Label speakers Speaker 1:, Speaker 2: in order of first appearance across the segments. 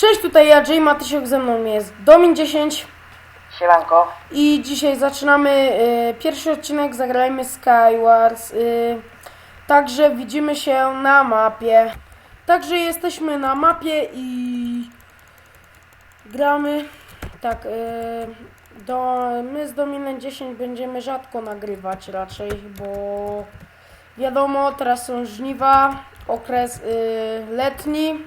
Speaker 1: Cześć, tutaj ja, Jay Matysiok, ze mną jest Domin10
Speaker 2: Siemanko.
Speaker 1: i dzisiaj zaczynamy y, pierwszy odcinek, zagrajmy Skywars. Y, także widzimy się na mapie. Także jesteśmy na mapie i gramy. Tak, y, do, my z Dominem 10 będziemy rzadko nagrywać raczej, bo wiadomo, teraz są żniwa, okres y, letni.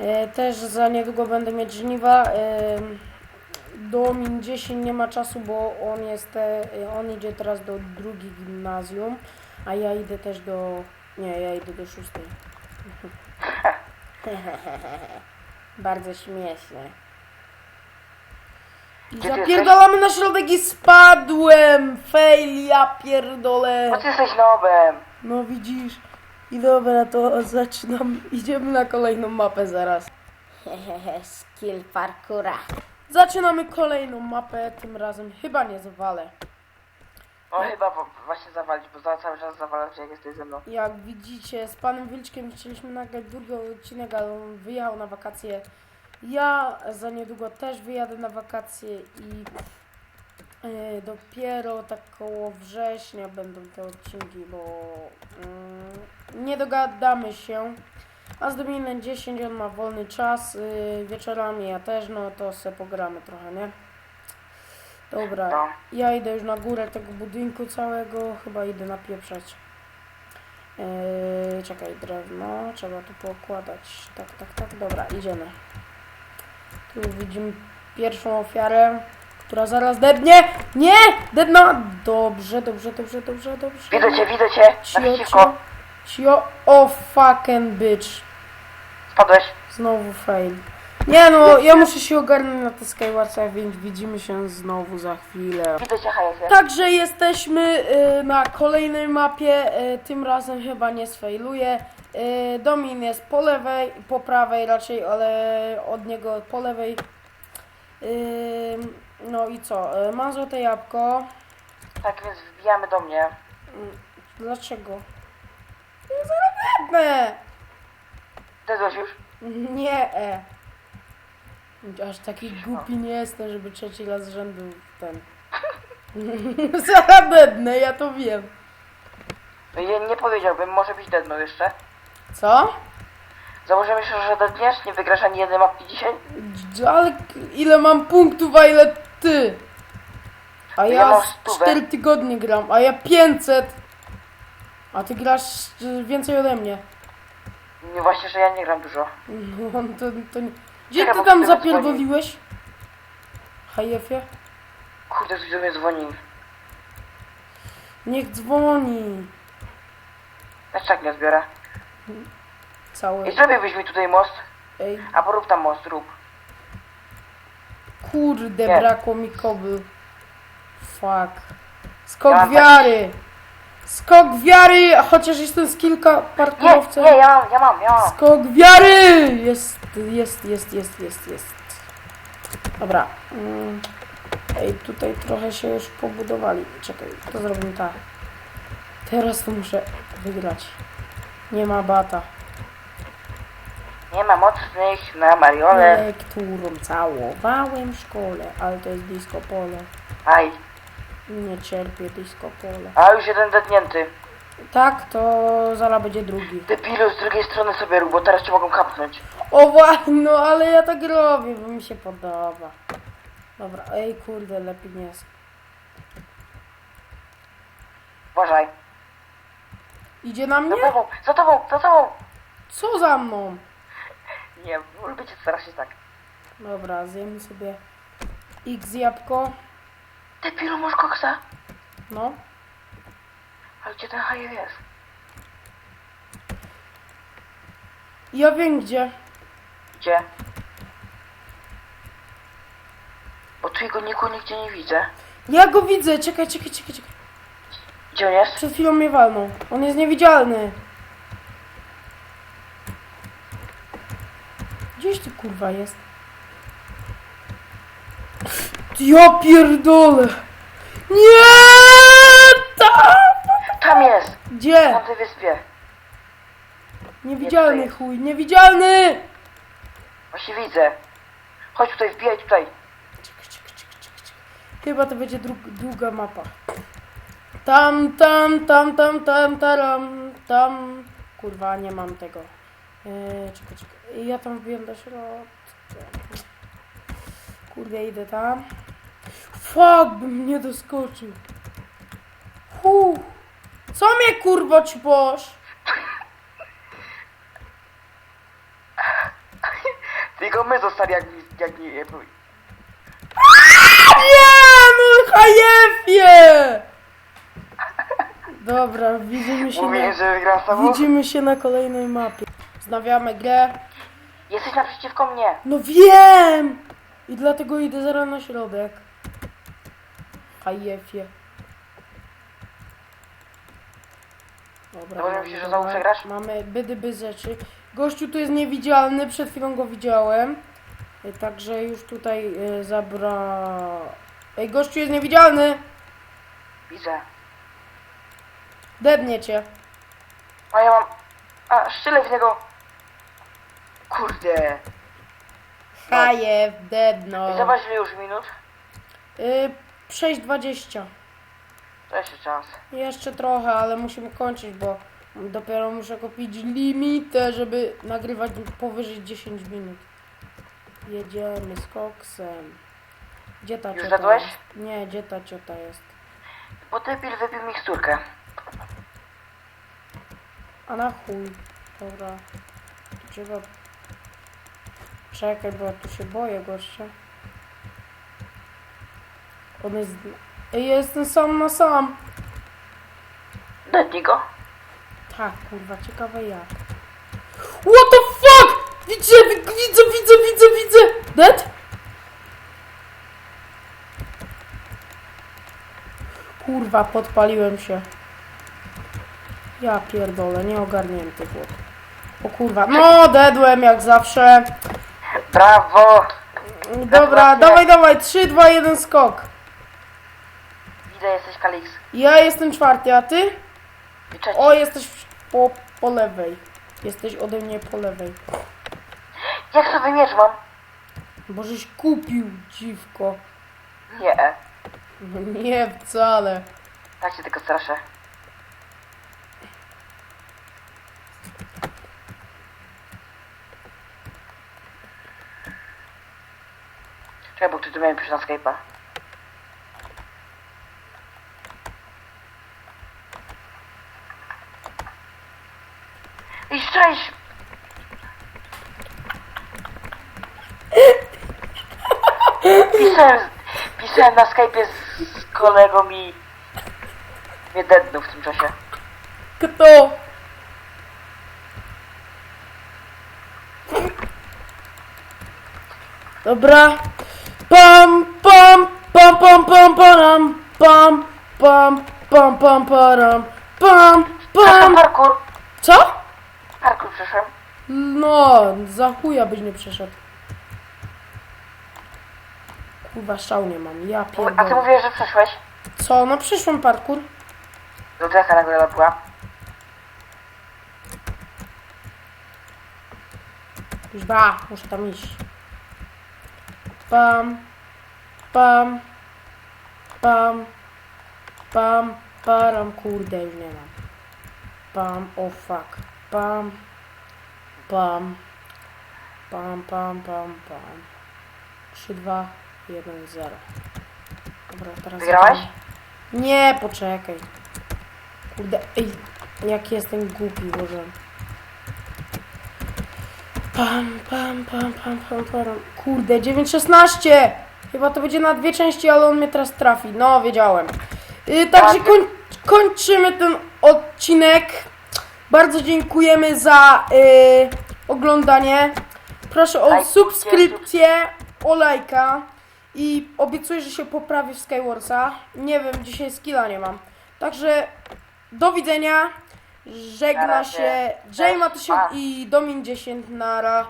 Speaker 1: E, Też za niedługo będę mieć żniwa. E, Domin 10 nie ma czasu, bo on jest e, on idzie teraz do drugiej gimnazjum, a ja idę też do. Nie, ja idę do szóstej. Bardzo śmieszne.
Speaker 2: Gdzie ty
Speaker 1: zapierdalamy na środek i spadłem! Fail, ja pierdolę!
Speaker 2: Ty jesteś nobem.
Speaker 1: No widzisz. I dobra, to zaczynam. Idziemy na kolejną mapę zaraz. Hehehe, skill parkura. Zaczynamy kolejną mapę, tym razem chyba nie zawalę.
Speaker 2: No chyba wo- właśnie zawalić, bo za cały czas zawalasz jak jesteś ze mną.
Speaker 1: Jak widzicie, z panem Wilczkiem chcieliśmy nagrać drugi odcinek, ale on wyjechał na wakacje. Ja za niedługo też wyjadę na wakacje i e, dopiero tak koło września będą te odcinki, bo mm, nie dogadamy się. A z Dominem 10 on ma wolny czas, y, wieczorami ja też, no to se pogramy trochę, nie? Dobra,
Speaker 2: No.
Speaker 1: ja idę już na górę tego budynku całego, chyba idę napieprzać. Yy, czekaj, drewno, trzeba tu pokładać. Tak, tak, tak, dobra, idziemy. Tu widzimy pierwszą ofiarę, która zaraz debnie. Nie! Debna! Dobrze, dobrze, dobrze, dobrze, dobrze.
Speaker 2: Widzę cię, widzę cię.
Speaker 1: Cio,
Speaker 2: Naprzeciwko.
Speaker 1: cio, cio, o fucking bitch.
Speaker 2: Spadłeś.
Speaker 1: Znowu fail. Nie no, ja muszę się ogarnąć na te Skywarsach, więc widzimy się znowu za chwilę.
Speaker 2: Widzę cię, Hajesie.
Speaker 1: Także jesteśmy y, na kolejnej mapie, y, tym razem chyba nie sfailuję. Y, Domin jest po lewej, po prawej raczej, ale od niego po lewej. Y, no i co, y, mam złote jabłko.
Speaker 2: Tak więc wbijamy do mnie.
Speaker 1: Dlaczego? Nie zaradne!
Speaker 2: Dedłeś już?
Speaker 1: Nie, e. Aż taki głupi nie jestem, żeby trzeci raz z rzędu ten. Zaradne, ja to wiem.
Speaker 2: No i nie powiedziałbym, może być dedno jeszcze.
Speaker 1: Co?
Speaker 2: Założymy się, że dedniesz, nie wygrasz ani jednej mapki dzisiaj.
Speaker 1: Ale k- ile mam punktów, a ile ty? A
Speaker 2: Ja
Speaker 1: ja
Speaker 2: mam
Speaker 1: z
Speaker 2: stówę.
Speaker 1: 4 tygodnie gram, a ja 500. A ty grasz y, więcej ode mnie.
Speaker 2: Nie właśnie, że ja nie gram dużo.
Speaker 1: No, to, to nie. Gdzie
Speaker 2: Czekaj,
Speaker 1: ty
Speaker 2: bo
Speaker 1: tam
Speaker 2: ktoś
Speaker 1: zapierdoliłeś? Hajefie?
Speaker 2: Kurde, ktoś do mnie dzwoni.
Speaker 1: Niech dzwoni.
Speaker 2: Ja tak nie zbiorę.
Speaker 1: Cały.
Speaker 2: I zrobiłbyś mi tutaj most,
Speaker 1: Ej,
Speaker 2: a porób tam most, rób.
Speaker 1: Kurde,
Speaker 2: Nie.
Speaker 1: brakło mi kobyl. Fuck. Skok
Speaker 2: Ja
Speaker 1: wiary. Skok wiary, chociaż jestem z kilka
Speaker 2: Nie, nie, ja mam, ja mam, ja mam.
Speaker 1: Skok wiary! Jest, jest, jest, jest, jest, jest. Dobra. Mm. Ej, tutaj trochę się już pobudowali. Czekaj, to zrobimy tak. Teraz to muszę wygrać. Nie ma bata.
Speaker 2: Nie ma mocnych na Mariole.
Speaker 1: Lekturą całowałem w szkole, ale to jest disco pole.
Speaker 2: Aj,
Speaker 1: Nie cierpię disco pole.
Speaker 2: a już jeden dednięty.
Speaker 1: Tak, to zaraz będzie drugi.
Speaker 2: Debilu, z drugiej strony sobie rób, bo teraz cię mogą kapnąć.
Speaker 1: O właśnie, no ale ja tak robię, bo mi się podoba. Dobra, ej kurde, lepiej nie jest.
Speaker 2: Uważaj.
Speaker 1: Idzie na mnie?
Speaker 2: Za tobą, za tobą, za tobą.
Speaker 1: Co za mną?
Speaker 2: Nie, lubię cię strasznie tak.
Speaker 1: Dobra, zjemy sobie X jabłko.
Speaker 2: Debilu, masz koksa.
Speaker 1: No.
Speaker 2: Ale gdzie ten hajer jest?
Speaker 1: Ja wiem gdzie.
Speaker 2: Gdzie? Bo tu jego niku nigdzie nie widzę.
Speaker 1: Ja go widzę, czekaj, czekaj, czekaj, czekaj.
Speaker 2: Gdzie on jest?
Speaker 1: Przed chwilą mnie walnął. On jest niewidzialny. Gdzieś tu kurwa jest? Ja pierdolę! Nie! Tam!
Speaker 2: Tam jest!
Speaker 1: Gdzie?
Speaker 2: Na tej wyspie.
Speaker 1: Niewidzialny chuj, niewidzialny!
Speaker 2: Właśnie widzę. Chodź tutaj, wbijaj tutaj.
Speaker 1: Czekaj, czekaj, czekaj, czekaj, czekaj. Chyba to będzie dru- długa mapa. Tam, tam, tam, tam, tam, taram, tam. Kurwa, nie mam tego. Eee, czekaj, czekaj. Ja tam wbiłem do środka. Kurde, idę tam. Fuck, bym nie doskoczył. Huh. Co mnie kurwa ćposz?
Speaker 2: Tylko my zostali jak, jak nie... Jak...
Speaker 1: Nie, no hajefie! Dobra, widzimy się
Speaker 2: Mówiłem,
Speaker 1: na...
Speaker 2: że tobą.
Speaker 1: Widzimy się na kolejnej mapie. Znawiamy grę.
Speaker 2: Jesteś naprzeciwko mnie.
Speaker 1: No wiem! I dlatego idę zaraz na środek. Hajefie. Dobra, mamy,
Speaker 2: myślisz, że znowu przegrasz?
Speaker 1: Mamy bydy by rzeczy. Gościu tu jest niewidzialny, przed chwilą go widziałem. Y, Także już tutaj y, zabra... Ej, gościu jest niewidzialny!
Speaker 2: Widzę.
Speaker 1: Dednie cię.
Speaker 2: A ja mam... A, szczylę w niego. Kurde.
Speaker 1: Dedno.
Speaker 2: I zobacz ile już minut.
Speaker 1: Y, 6.20.
Speaker 2: To jeszcze czas.
Speaker 1: Jeszcze trochę, ale musimy kończyć, bo dopiero muszę kupić limitę, żeby nagrywać powyżej 10 minut. Jedziemy z koksem. Gdzie ta
Speaker 2: Już
Speaker 1: ciota
Speaker 2: zjadłeś?
Speaker 1: jest? Nie, gdzie ta ciota jest?
Speaker 2: Bo debil wypił miksturkę.
Speaker 1: A na chuj. Dobra. Tu trzeba... Czekaj, bo ja tu się boję, gościa. On jest... Ej, ja jestem sam na sam.
Speaker 2: Dednij go.
Speaker 1: Tak, kurwa, ciekawe jak. What the fuck? Widzę, wi- widzę, widzę, widzę, widzę. Dead? Kurwa, podpaliłem się. Ja pierdolę, nieogarnięty chłop. O kurwa, no deadłem jak zawsze.
Speaker 2: Brawo.
Speaker 1: Dobra,
Speaker 2: właśnie.
Speaker 1: dawaj, dawaj, 3, 2, 1 skok.
Speaker 2: Widzę, jesteś Kalix.
Speaker 1: Ja jestem czwarty, a ty?
Speaker 2: Trzeci.
Speaker 1: O, jesteś po, po lewej. Jesteś ode mnie po lewej.
Speaker 2: Jak sobie miecz mam?
Speaker 1: Bo żeś kupił, dziwko.
Speaker 2: Nie.
Speaker 1: Nie wcale.
Speaker 2: Tak się tylko straszę. Czekaj, bo ty tu miałem pisz na Skype'a. I szczęść! Pisałem, pisałem na Skype'ie z, z kolegą i mnie dednął w tym czasie.
Speaker 1: Kto? Dobra. Pam, pam, pam, pam, pam, param, pam, pam, pam, pam, param, pam, pam.
Speaker 2: parkour!
Speaker 1: Co?
Speaker 2: Parkour przeszłem.
Speaker 1: No, za chuja byś nie przeszedł. Kurwa, szał nie mam, ja
Speaker 2: A ty
Speaker 1: pierdolę.
Speaker 2: mówiłeś, że przeszłeś?
Speaker 1: Co? No przyszłem parkour.
Speaker 2: Do jaka nagroda była?
Speaker 1: Już ba, muszę tam iść. Pam, pam, pam, pam, param, kurde, już nie mam. Pam, o oh fuck, pam, pam, pam, pam, pam, pam. 3, 2, 1, 0. Dobra, teraz...
Speaker 2: Wygrałeś?
Speaker 1: Nie, poczekaj. Kurde, ej, jak jestem głupi, Boże. Pam, pam, pam, pam, pam, pam. Kurde, 9.16! Chyba to będzie na dwie części, ale on mnie teraz trafi. No, wiedziałem. Yy, także koń, kończymy ten odcinek. Bardzo dziękujemy za yy, oglądanie. Proszę o subskrypcję, o lajka. I obiecuję, że się poprawię w Skywarsa. Nie wiem, dzisiaj skilla nie mam. Także do widzenia.
Speaker 2: Na
Speaker 1: Żegna się Jay Matysiuk
Speaker 2: pa.
Speaker 1: i Domin 10 Nara.